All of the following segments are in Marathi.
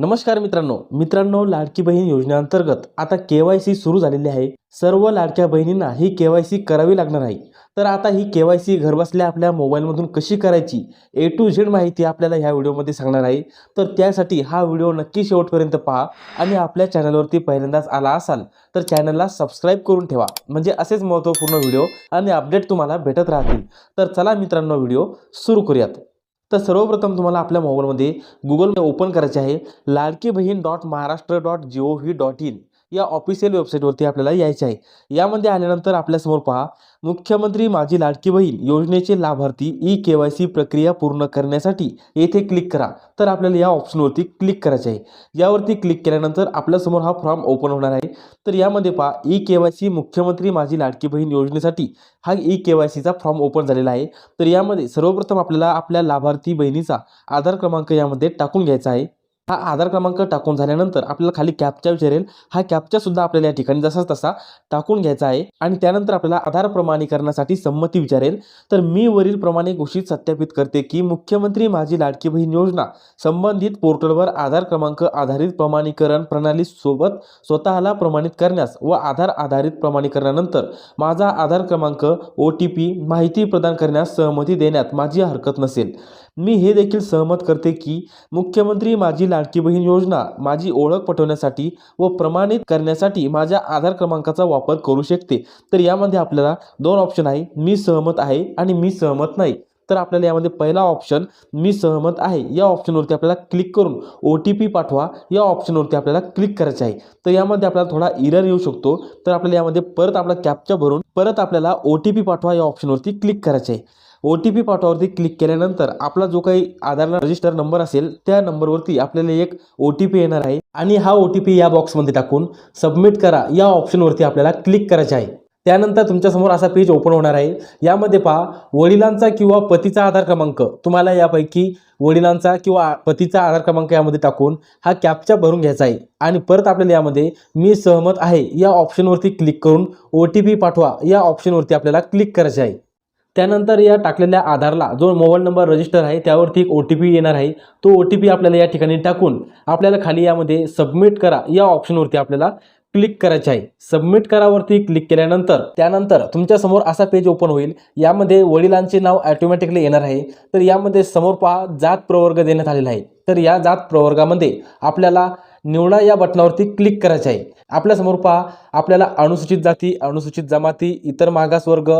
नमस्कार मित्रांनो मित्रांनो लाडकी बहीण योजनेअंतर्गत आता के वाय सी सुरू झालेली आहे. सर्व लाडक्या बहिणींना ही के वाय सी करावी लागणार आहे. तर आता ही के वाय सी घरबसल्या आपल्या मोबाईलमधून कशी करायची ए टू झेड माहिती आपल्याला ह्या व्हिडिओमध्ये सांगणार आहे. तर त्यासाठी हा व्हिडिओ नक्की शेवटपर्यंत पहा आणि आपल्या चॅनलवरती पहिल्यांदाच आला असाल तर चॅनलला सबस्क्राईब करून ठेवा. म्हणजे असेच महत्त्वपूर्ण व्हिडिओ आणि अपडेट तुम्हाला भेटत राहतील. तर चला मित्रांनो व्हिडिओ सुरू करूयात. तर सर्वप्रथम तुम्हाला आपल्या मोबाईलमध्ये गुगल ओपन करायचे आहे Ladki Bahin dot Maharashtra dot G O V dot in. या ऑफिशियल वेबसाईटवरती आपल्याला यायचे आहे. यामध्ये आल्यानंतर आपल्यासमोर पहा मुख्यमंत्री माझी लाडकी बहीण योजनेचे लाभार्थी ई के वाय सी प्रक्रिया पूर्ण करण्यासाठी येथे क्लिक करा. तर आपल्याला या ऑप्शनवरती क्लिक करायचे आहे. यावरती क्लिक केल्यानंतर आपल्यासमोर हा फॉर्म ओपन होणार आहे. तर यामध्ये पहा ई के वाय सी मुख्यमंत्री माझी लाडकी बहीण योजनेसाठी हा ई के वाय सीचा फॉर्म ओपन झालेला आहे. तर यामध्ये सर्वप्रथम आपल्याला आपल्या लाभार्थी बहिणीचा आधार क्रमांक यामध्ये टाकून घ्यायचा आहे. हा आधार क्रमांक टाकून झाल्यानंतर आपल्याला खाली कॅपचा विचारेल. हा कॅपचा सुद्धा आपल्याला या ठिकाणी जसाच तसा टाकून घ्यायचा आहे आणि त्यानंतर आपल्याला आधार प्रमाणीकरणासाठी संमती विचारेल. तर मी वरील प्रमाणे घोषित सत्यापित करते की मुख्यमंत्री माझी लाडकी बहीण योजना संबंधित पोर्टलवर आधार क्रमांक आधारित प्रमाणीकरण प्रणाली सोबत स्वतःला प्रमाणित करण्यास व आधार आधारित प्रमाणीकरणानंतर माझा आधार क्रमांक ओ टी पी माहिती प्रदान करण्यास सहमती देण्यात माझी हरकत नसेल. मी हे देखील सहमत करते की मुख्यमंत्री माझी लाडकी बहीण योजना माझी ओळख पटवण्यासाठी व प्रमाणित करण्यासाठी माझ्या आधार क्रमांकाचा वापर करू शकते. तर यामध्ये आपल्याला दोन ऑप्शन आहे. मी सहमत आहे आणि मी सहमत नाही. तर आपल्याला यामध्ये पहिला ऑप्शन मी सहमत आहे. या ऑप्शनवरती आपल्याला क्लिक करून ओ टी पी पाठवा. या ऑप्शनवरती आपल्याला क्लिक करायचे आहे. तर यामध्ये आपल्याला थोडा इरर येऊ शकतो. तर आपल्याला यामध्ये परत आपला कॅप्चर भरून परत आपल्याला ओ टी पी पाठवा या ऑप्शनवरती क्लिक करायचे आहे. ओ टी पी पाठवावरती क्लिक केल्यानंतर आपला जो काही आधार रजिस्टर नंबर असेल त्या नंबरवरती आपल्याला एक ओ टी पी येणार आहे. आणि हा ओ टी पी या बॉक्समध्ये टाकून सबमिट करा. या ऑप्शनवरती आपल्याला क्लिक करायचे आहे. त्यानंतर तुमच्यासमोर असा पेज ओपन होणार आहे. यामध्ये पहा वडिलांचा किंवा पतीचा आधार क्रमांक. तुम्हाला यापैकी वडिलांचा किंवा पतीचा आधार क्रमांक यामध्ये टाकून हा कॅपचा भरून घ्यायचा आहे. आणि परत आपल्याला यामध्ये मी सहमत आहे या ऑप्शनवरती क्लिक करून ओ टी पी पाठवा. या ऑप्शनवरती आपल्याला क्लिक करायचे आहे. त्यानंतर या टाकलेल्या आधारला जो मोबाईल नंबर रजिस्टर आहे त्यावरती एक ओ टी पी येणार आहे. तो ओ टी पी आपल्याला या ठिकाणी टाकून आपल्याला खाली यामध्ये सबमिट करा. या ऑप्शनवरती आपल्याला क्लिक करायचे आहे. सबमिट करावरती क्लिक केल्यानंतर त्यानंतर तुमच्यासमोर असा पेज ओपन होईल. यामध्ये वडिलांचे नाव ॲटोमॅटिकली येणार आहे. तर यामध्ये समोर पहा जात प्रवर्ग देण्यात आलेला आहे. तर या जात प्रवर्गामध्ये आपल्याला निवडा या बटनावरती क्लिक करायचे आहे. आपल्यासमोर पहा आपल्याला अनुसूचित जाती अनुसूचित जमाती इतर मागासवर्ग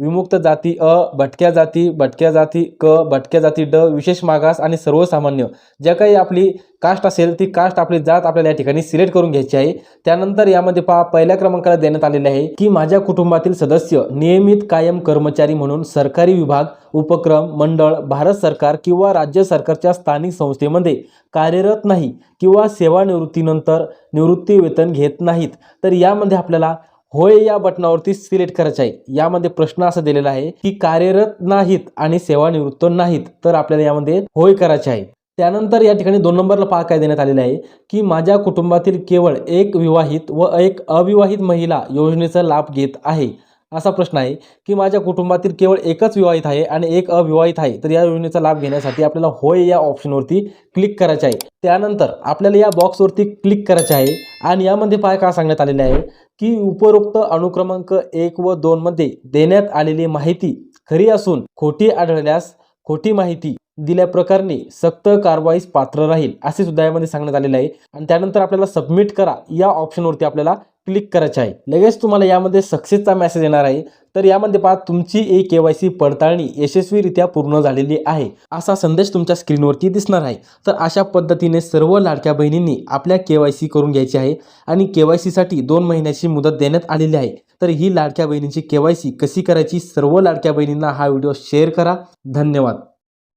विमुक्त जाती अ भटक्या जाती भटक्या जाती क भटक्या जाती ड विशेष मागास आणि सर्वसामान्य. ज्या काही आपली कास्ट असेल ती कास्ट आपली जात आपल्याला या ठिकाणी सिलेक्ट करून घ्यायची आहे. त्यानंतर यामध्ये पहा पहिल्या क्रमांकाला देण्यात आलेले आहे की माझ्या कुटुंबातील सदस्य नियमित कायम कर्मचारी म्हणून सरकारी विभाग उपक्रम मंडळ भारत सरकार किंवा राज्य सरकारच्या स्थानिक संस्थेमध्ये कार्यरत नाही किंवा सेवानिवृत्तीनंतर निवृत्ती वेतन घेत नाहीत. तर यामध्ये आपल्याला होय या बटनावरती सिलेक्ट करायचं आहे. यामध्ये प्रश्न असा दिलेला आहे की कार्यरत नाहीत आणि सेवानिवृत्त नाहीत तर आपल्याला यामध्ये होय करायचे आहे. त्यानंतर या ठिकाणी दोन नंबरला पहा काय देण्यात आलेलं आहे की माझ्या कुटुंबातील केवळ एक विवाहित व एक अविवाहित महिला योजनेचा लाभ घेत आहे. असा प्रश्न आहे की माझ्या कुटुंबातील केवळ एकच विवाहित आहे आणि एक अविवाहित आहे. तर या योजनेचा लाभ घेण्यासाठी आपल्याला होय या ऑप्शनवरती क्लिक करायचे आहे. त्यानंतर आपल्याला या बॉक्सवरती क्लिक करायचे आहे आणि यामध्ये पाय का सांगण्यात आलेले आहे की उपरोक्त अनुक्रमांक एक व दोनमध्ये देण्यात आलेली माहिती खरी असून खोटी आढळल्यास खोटी माहिती दिल्याप्रकरणी सक्त कारवाईस पात्र राहील असे सुद्धा यामध्ये सांगण्यात आलेले आहे. आणि त्यानंतर आपल्याला सबमिट करा या ऑप्शनवरती आपल्याला क्लिक करायचे आहे. लगेच तुम्हाला यामध्ये सक्सेसचा मेसेज येणार आहे. तर यामध्ये पहा तुमची ए के वाय सी पडताळणी यशस्वीरित्या पूर्ण झालेली आहे असा संदेश तुमच्या स्क्रीनवरती दिसणार आहे. तर अशा पद्धतीने सर्व लाडक्या बहिणींनी आपल्या के वाय सी करून घ्यायची आहे आणि के वाय सीसाठी दोन महिन्याची मुदत देण्यात आलेली आहे. तर ही लाडक्या बहिणींची के वाय सी कशी करायची सर्व लाडक्या बहिणींना हा व्हिडिओ शेअर करा. धन्यवाद.